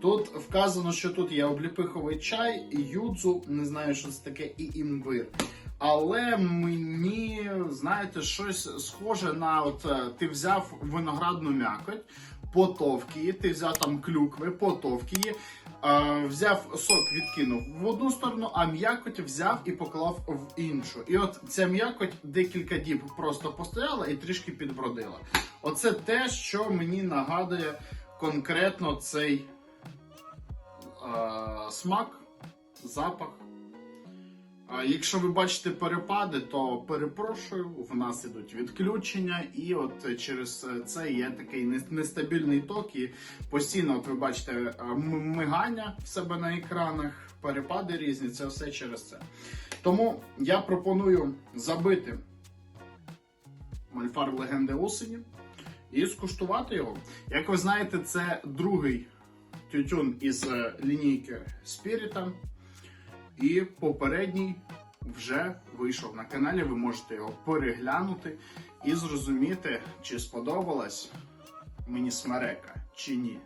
Тут вказано, що тут є обліпиховий чай, юдзу, не знаю, що це таке, і імбир. Але мені, знаєте, щось схоже на от е, ти взяв виноградну м'якоть, потовк її, ти взяв там клюкви, потовк її, е, взяв сок, відкинув в одну сторону, а м'якоть взяв і поклав в іншу. І от ця м'якоть декілька діб просто постояла і трішки підбродила. Оце те, що мені нагадує конкретно цей смак, запах. Якщо ви бачите перепади, то перепрошую, в нас ідуть відключення, і от через це є такий нестабільний ток, і постійно, от ви бачите, е, мигання в себе на екранах, перепади різні, це все через це. Тому я пропоную забити мольфар легенди осені і скуштувати його. Як ви знаєте, це другий тютюн із е, лінійки Спіріта. І попередній вже вийшов на каналі. Ви можете його переглянути і зрозуміти, чи сподобалась мені смерека чи ні.